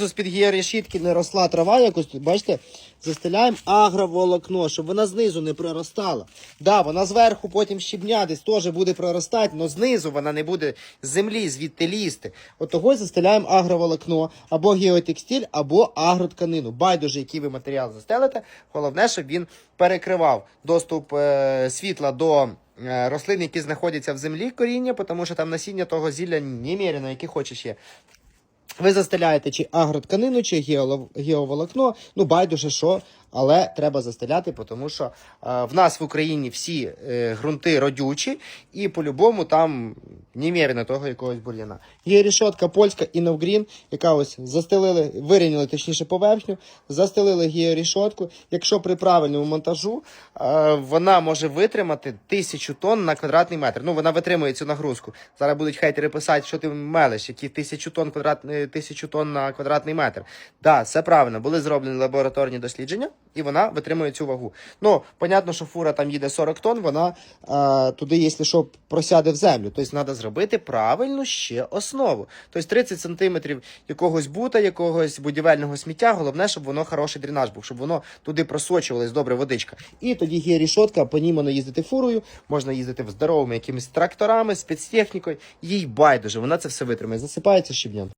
з-під георешітки не росла трава якось, бачите, застеляємо агроволокно, щоб вона знизу не проростала. Да, вона зверху потім щебня десь теж буде проростати, але знизу вона не буде з землі, звідти лізти. От того застеляємо агроволокно, або геотекстиль, або агротканину. Байдуже, який ви матеріал застелите, головне, щоб він перекривав доступ е, світла до е, рослин, які знаходяться в землі коріння, тому що там насіння того зілля немерено, яке хочеш є. Ви застеляєте чи агротканину, чи геоволокно, ну байдуже що, але треба застеляти, тому що е, в нас в Україні всі е, ґрунти родючі, і по-любому там немерено того якогось бур'яна. Є рішотка польська Інновгрін, яка ось застелили, вирівняли точніше поверхню, застелили георішотку. Якщо при правильному монтажу, е, вона може витримати тисячу тонн на квадратний метр. Ну, вона витримує цю нагрузку. Зараз будуть хейтери писати, що ти мелеш, які тисячу тонн квадрат, е, тисячу тонн на квадратний метр. Да, все правильно. Були зроблені лабораторні дослідження, і вона витримує цю вагу. Ну, понятно, що фура там їде 40 тонн, вона е, туди, якщо що, просяде в землю. Тобто треба зробити правильну ще основу. Тобто 30 сантиметрів якогось бута, якогось будівельного сміття. Головне, щоб воно хороший дренаж був, щоб воно туди просочувалась добре водичка. І тоді є рішотка, по ній можна їздити фурою, можна їздити здоровими якимись тракторами, спецтехнікою. Їй байдуже, вона це все витримає. Засипається щебнем.